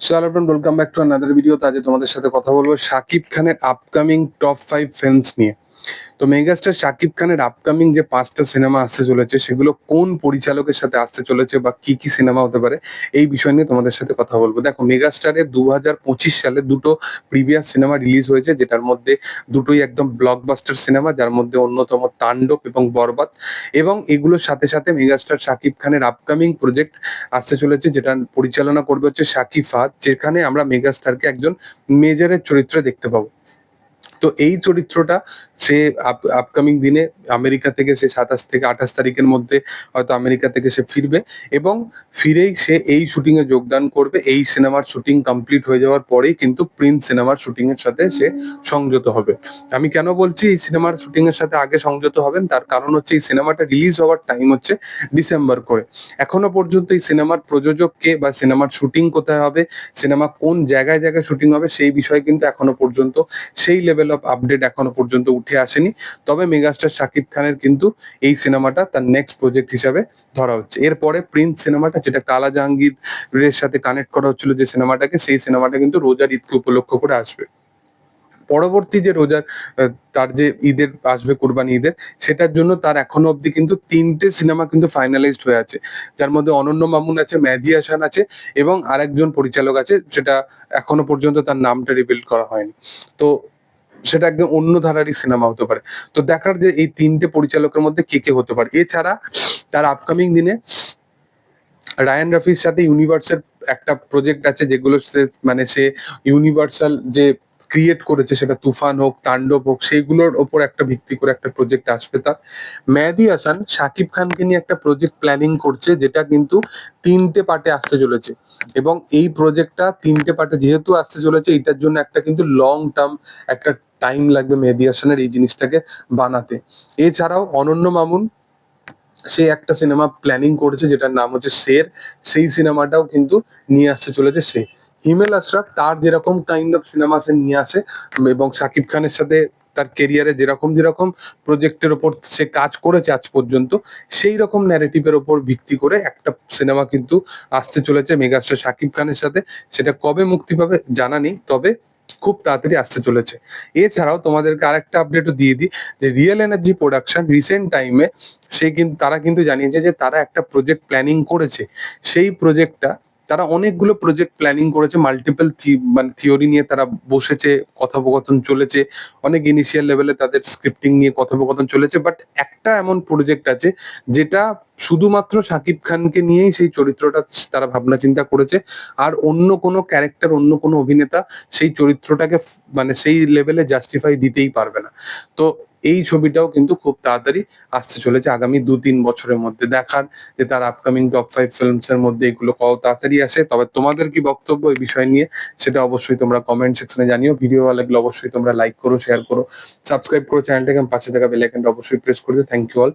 So hello friend welcome back to another video আজ তোমাদের সাথে কথা বলব শাকিব খানের আপকামিং টপ ফাইভ ফিল্মস নিয়ে। তো মেগাস্টার শাকিব খানের আপকামিং যে পাঁচটা সিনেমা আসতে চলেছে, সেগুলো কোন পরিচালকের সাথে আসতে চলেছে বা কি কি সিনেমা হতে পারে, এই বিষয় নিয়ে তোমাদের সাথে কথা বলব। দেখো, মেগাস্টারের দু হাজার পঁচিশ সালে দুটো প্রিভিয়াস সিনেমা রিলিজ হয়েছে, যেটার মধ্যে দুটোই একদম ব্লকবাস্টার সিনেমা যার মধ্যে অন্যতম তাণ্ডব এবং বরবাদ। এবং এগুলোর সাথে সাথে মেগাস্টার শাকিব খানের আপকামিং প্রজেক্ট আসতে চলেছে, যেটা পরিচালনা করবে হচ্ছে শাকিব ফাহাদ, যেখানে আমরা মেগাস্টারকে একজন মেজারের চরিত্রে দেখতে পাবো। তো এই চরিত্রটা সে আপকামিং দিনে আমেরিকা থেকে সে সাতাশ থেকে আঠাশ তারিখের মধ্যে হয়তো আমেরিকা থেকে সে ফিরবে এবং ফিরেই সে এই শুটিং এ যোগদান করবে। এই সিনেমার শুটিং কমপ্লিট হয়ে যাওয়ার পরেই কিন্তু প্রিন্স সিনেমার শুটিং এর সাথে সে সংযত হবে। আমি কেন বলছি এই সিনেমার শুটিং এর সাথে আগে সংযত হবেন? তার কারণ হচ্ছে এই সিনেমাটা রিলিজ হওয়ার টাইম হচ্ছে ডিসেম্বর করে। এখনও পর্যন্ত এই সিনেমার প্রযোজক কে বা সিনেমার শুটিং কোথায় হবে সিনেমা কোন জায়গায় জায়গায় শুটিং হবে সেই বিষয়ে কিন্তু এখনও পর্যন্ত সেই লেভেল অফ আপডেট এখনও পর্যন্ত উঠে আসেনি। তবে মেগাস্টার শাকিব খানের কিন্তু এই সিনেমাটা তার নেক্সট প্রজেক্ট হিসাবে ধরা হচ্ছে। এরপরে প্রিন্স সিনেমাটা, যেটা কালা জাহাঙ্গীরের সাথে কানেক্ট করা হচ্ছিল যে সিনেমাটাকে, সেই সিনেমাটা কিন্তু রোজার ঈদকে উপলক্ষ করে আসবে। পরবর্তী যে রোজার তার যে ঈদের, আসবে কোরবানি ঈদের, সেটার জন্য তার এখনও অবধি কিন্তু তিনটে সিনেমা কিন্তু ফাইনালাইজড হয়ে আছে। যার মধ্যে অনন্য মামুন আছে মেহেদি হাসান আছে এবং আরেকজন পরিচালক আছে যেটা এখনও পর্যন্ত তার নামটা রিভিল করা হয়নি। তো সেটা একদম অন্য ধারারই সিনেমা হতে পারে। তো দেখার যে এই তিনটে পরিচালকের মধ্যে কে কে হতে পারে, এছাড়া তার আপকামিং দিনে রায়ান রাফির সাথে ইউনিভার্সের একটা প্রজেক্ট আছে যেগুলো সে মানে সে ইউনিভার্সাল যে ক্রিয়েট করেছে সেটা তুফান হোক, তাণ্ডব হোক সেইগুলোর ওপর একটা ভিত্তি করে একটা প্রজেক্ট আসবে তার। মেহেদি হাসান শাকিব খানকে নিয়ে একটা প্রজেক্ট প্ল্যানিং করছে যেটা কিন্তু তিনটে পার্টে আসতে চলেছে। এবং এই প্রজেক্টটা তিনটে পার্টে যেহেতু আসতে চলেছে, এটার জন্য একটা কিন্তু লং টার্ম একটা টাইম লাগবে মেহেদি হাসানের এই জিনিসটাকে বানাতে। এছাড়াও অনন্য মামুন, সে একটা সিনেমা প্ল্যানিং করেছে যেটার নাম হচ্ছে শের সেই সিনেমাটাও কিন্তু নিয়ে আসতে চলেছে সে। হিমেল আশরাফ তার যেরকম কাইন্ড অফ সিনেমা সে নিয়ে আসে এবং শাকিব খানের সাথে তার কেরিয়ারে যেরকম যেরকম প্রজেক্টের ওপর সে কাজ করেছে আজ পর্যন্ত, সেই রকম ন্যারেটিভের ওপর ভিত্তি করে একটা সিনেমা কিন্তু আসতে চলেছে মেগাস্টার শাকিব খানের সাথে। সেটা কবে মুক্তি পাবে জানা নেই, তবে খুব তাড়াতাড়ি আসতে চলেছে। এছাড়াও তোমাদেরকে আরেকটা আপডেটও দিয়ে দিই, যে রিয়েল এনার্জি প্রোডাকশন রিসেন্ট টাইমে সে কিন্তু, তারা কিন্তু জানিয়েছে যে তারা একটা প্রজেক্ট প্ল্যানিং করেছে। সেই প্রজেক্টটা তারা অনেকগুলো প্রজেক্ট প্ল্যানিং করেছে মাল্টিপল মানে থিওরি নিয়ে তারা বসেছে, কথোপকথন চলেছে, অনেক ইনিশিয়াল লেভেলে তাদের স্ক্রিপ্টিং নিয়ে কথোপকথন চলেছে বাট একটা এমন প্রজেক্ট আছে যেটা শুধুমাত্র শাকিব খানকে নিয়েই সেই চরিত্রটা তারা ভাবনা চিন্তা করেছে, আর অন্য কোনো ক্যারেক্টার অন্য কোনো অভিনেতা সেই চরিত্রটাকে মানে সেই লেভেলে জাস্টিফাই দিতেই পারবে না। তো এই ছবিটাও কিন্তু খুব তাড়াতাড়ি আসতে চলেছে। আগামী দু তিন বছরের মধ্যে দেখার যে তার আপকামিং টপ ফাইভ ফিল্মস এর মধ্যে এগুলো কত তাড়াতাড়ি আসে। তবে তোমাদের কি বক্তব্য এই বিষয় নিয়ে সেটা অবশ্যই তোমরা কমেন্ট সেকশনে জানিও। ভিডিও ভালো লাগলে অবশ্যই তোমরা লাইক করো শেয়ার করো সাবস্ক্রাইব করো চ্যানেলটাকে পাশে থাকা বেল অবশ্যই প্রেস করে দিও। Thank you all